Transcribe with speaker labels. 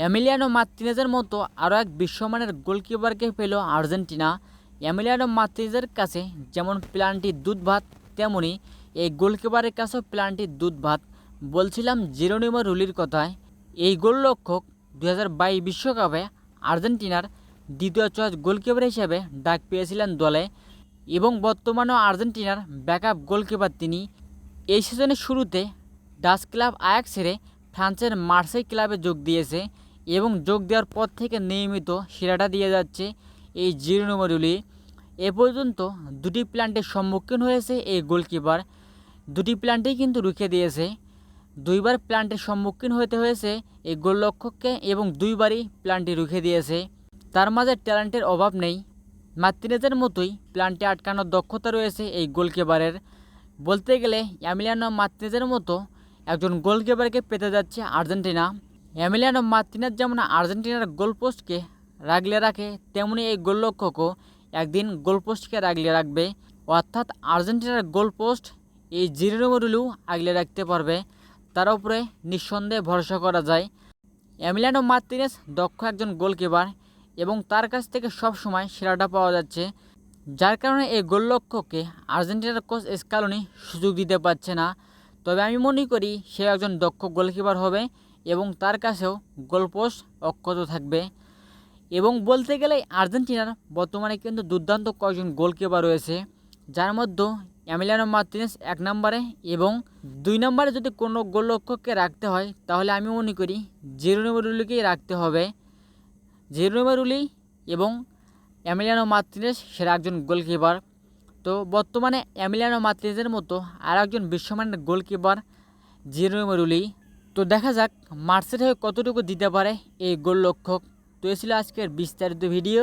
Speaker 1: Emiliano মার্তিনেজের মতো আরও এক বিশ্বমানের গোলকিপারকে পেল আর্জেন্টিনা। এমিলিয়ানো মার্তিনেজের কাছে যেমন প্ল্যানটি দুধ ভাত তেমনই এই গোলকিপারের কাছেও প্ল্যানটি দুধ ভাত বলছিলাম জিরোনিমো রুলির কথায়, এই গোলরক্ষক দু হাজার বাইশ বিশ্বকাপে আর্জেন্টিনার দ্বিতীয় চয়েস গোলকিপার হিসেবে ডাক পেয়েছিলেন দলে এবং বর্তমানেও আর্জেন্টিনার ব্যাকআপ গোলকিপার তিনি। এই সিজনের শুরুতে ডাচ ক্লাব আয়াক ছেড়ে ফ্রান্সের মার্সেই ক্লাবে যোগ দিয়েছে। এবং যোগ দেওয়ার পর থেকে নিয়মিত সেরাটা দিয়ে যাচ্ছে এই জিরোনোমরুলি এ পর্যন্ত দুটি প্ল্যান্টের সম্মুখীন হয়েছে এই গোলকিপার দুটি প্ল্যান্টেই কিন্তু রুখে দিয়েছে। দুইবার প্ল্যান্টের সম্মুখীন হতে হয়েছে এই গোলরক্ষককে এবং দুইবারই প্ল্যান্টটি রুখে দিয়েছে। তার মাঝে ট্যালেন্টের অভাব নেই। মার্তিনেজের মতোই প্ল্যান্টে আটকানোর দক্ষতা রয়েছে এই গোলকিপারের বলতে গেলে অ্যামিলিয়ানো মার্তিনেজের মতো একজন গোলকিপারকে পেতে যাচ্ছে আর্জেন্টিনা। অ্যামিলিয়ানো মার্তিনেজ যেমন আর্জেন্টিনার গোলপোস্টকে রাগলে রাখে, তেমনি এই গোলরক্ষকও একদিন গোলপোস্টকে রাগলে রাখবে। অর্থাৎ আর্জেন্টিনার গোলপোস্ট এই জিরোমরুলু আগলে রাখতে পারবে। তার উপরে নিঃসন্দেহে ভরসা করা যায়। এমিলিয়ানো মার্তিনেস দক্ষ একজন গোলকিপার এবং তার কাছ থেকে সব সময় সেরাটা পাওয়া যাচ্ছে, যার কারণে এই গোলরক্ষককে আর্জেন্টিনার কোচ স্কালোনি সুযোগ দিতে পারছে না। তবে আমি মনে করি সে একজন দক্ষ গোলকিপার হবে এবং তার কাছেও গোলপোস্ট অক্ষত থাকবে। এবং বলতে গেলে আর্জেন্টিনার বর্তমানে কিন্তু দুর্দান্ত কয়েকজন গোলকিপার রয়েছে, যার মধ্যে অ্যামিলিয়ানো মার্তিনেস এক নম্বরে এবং দুই নম্বরে যদি কোনো গোলরক্ষককে রাখতে হয়, তাহলে আমি মনে করি জিরোনোমরুলিকেই রাখতে হবে। জিরোনোমরুলি এবং অ্যামিলিয়ানো মার্তিনেস সেরা একজন গোলকিপার। তো বর্তমানে অ্যামিলিয়ানো মার্তিনেজের মতো আর একজন বিশ্বমানের গোলকিপার জিরোনোমরুলি তো দেখা যাক মার্সের হয়ে কতটুকু দিতে পারে এই গোল গোলরক্ষক। তো এ ছিল আজকের বিস্তারিত ভিডিও।